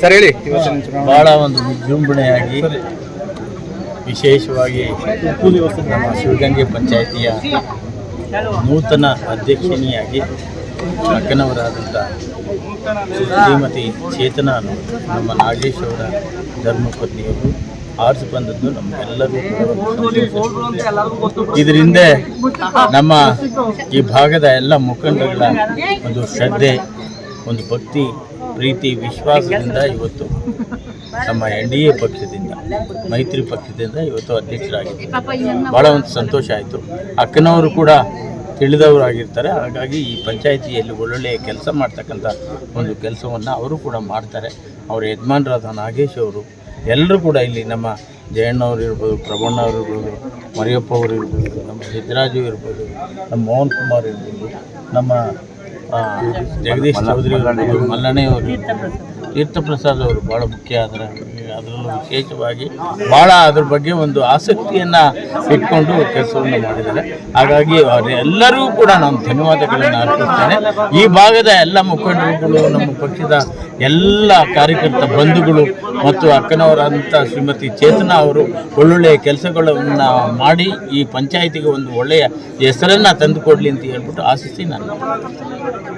Sir ಹೇಳಿ. ಬಹಳ ಒಂದು ವಿಜೃಂಭಣೆಯಾಗಿ, ವಿಶೇಷವಾಗಿ ನಮ್ಮ ಶಿವಗಂಗೆ ಪಂಚಾಯಿತಿಯ ನೂತನ ಅಧ್ಯಕ್ಷಿಣಿಯಾಗಿ ಅಕ್ಕನವರಾದಂಥ ಶ್ರೀಮತಿ ಚೇತನ ನಮ್ಮ ನಾಗೇಶ್ ಅವರ ಧರ್ಮಪತ್ನಿಯವರು ಆರಿಸಿ ಬಂದದ್ದು ನಮಗೆಲ್ಲರಿಗೂ ಇದರಿಂದ ನಮ್ಮ ಈ ಭಾಗದ ಎಲ್ಲ ಮುಖಂಡಗಳ ಒಂದು ಶ್ರದ್ಧೆ, ಒಂದು ಭಕ್ತಿ ಪ್ರೀತಿ, ವಿಶ್ವಾಸದಿಂದ ಇವತ್ತು ನಮ್ಮ ಎನ್ ಡಿ ಎ ಪಕ್ಷದಿಂದ, ಮೈತ್ರಿ ಪಕ್ಷದಿಂದ ಇವತ್ತು ಅಧ್ಯಕ್ಷರಾಗಿದ್ದಾರೆ. ಭಾಳ ಒಂದು ಸಂತೋಷ ಆಯಿತು. ಅಕ್ಕನವರು ಕೂಡ ತಿಳಿದವರಾಗಿರ್ತಾರೆ ಹಾಗಾಗಿ ಈ ಪಂಚಾಯಿತಿಯಲ್ಲಿ ಒಳ್ಳೊಳ್ಳೆಯ ಕೆಲಸ ಮಾಡ್ತಕ್ಕಂಥ ಒಂದು ಕೆಲಸವನ್ನು ಅವರು ಕೂಡ ಮಾಡ್ತಾರೆ. ಅವರ ಯಜಮಾನರಾದ ನಾಗೇಶ್ ಅವರು, ಎಲ್ಲರೂ ಕೂಡ ಇಲ್ಲಿ ನಮ್ಮ ಜಯಣ್ಣವ್ರು ಇರ್ಬೋದು ಪ್ರಭಣ್ಣ ಅವರು ಇರ್ಬೋದು, ಮರಿಯಪ್ಪ ಅವರು ಇರ್ಬೋದು, ನಮ್ಮ ಸಿದ್ದರಾಜು ಇರ್ಬೋದು, ನಮ್ಮ ಮೋಹನ್ ಕುಮಾರ್ ಇರ್ಬೋದು, ನಮ್ಮ ಜಗದೀಶ್ ಚೌಧರಿ ಅವರು ಮಲ್ಲಣ್ಣೆಯವರು ತೀರ್ಥಪ್ರಸಾದ್. ಅವರು ಭಾಳ ಮುಖ್ಯ ಅದರ ಅದರಲ್ಲೂ ವಿಶೇಷವಾಗಿ ಭಾಳ ಅದ್ರ ಬಗ್ಗೆ ಒಂದು ಆಸಕ್ತಿಯನ್ನು ಇಟ್ಕೊಂಡು ಕೆಲಸವನ್ನು ಮಾಡಿದ್ದಾರೆ. ಹಾಗಾಗಿ ಅವರೆಲ್ಲರೂ ಕೂಡ ನಾನು ಧನ್ಯವಾದಗಳನ್ನು ಅರ್ಪಿಸ್ತೇನೆ. ಈ ಭಾಗದ ಎಲ್ಲ ಮುಖಂಡರುಗಳು ನಮ್ಮ ಪಕ್ಷದ ಎಲ್ಲ ಕಾರ್ಯಕರ್ತ ಬಂಧುಗಳು ಮತ್ತು ಅಕ್ಕನವರಾದಂಥ ಶ್ರೀಮತಿ ಚೇತನಾ ಅವರು ಒಳ್ಳೊಳ್ಳೆಯ ಕೆಲಸಗಳನ್ನು ಮಾಡಿ ಈ ಪಂಚಾಯಿತಿಗೆ ಒಂದು ಒಳ್ಳೆಯ ಹೆಸರನ್ನು ತಂದುಕೊಡಲಿ ಅಂತ ಹೇಳ್ಬಿಟ್ಟು ಆಶಿಸಿ ನಾನು.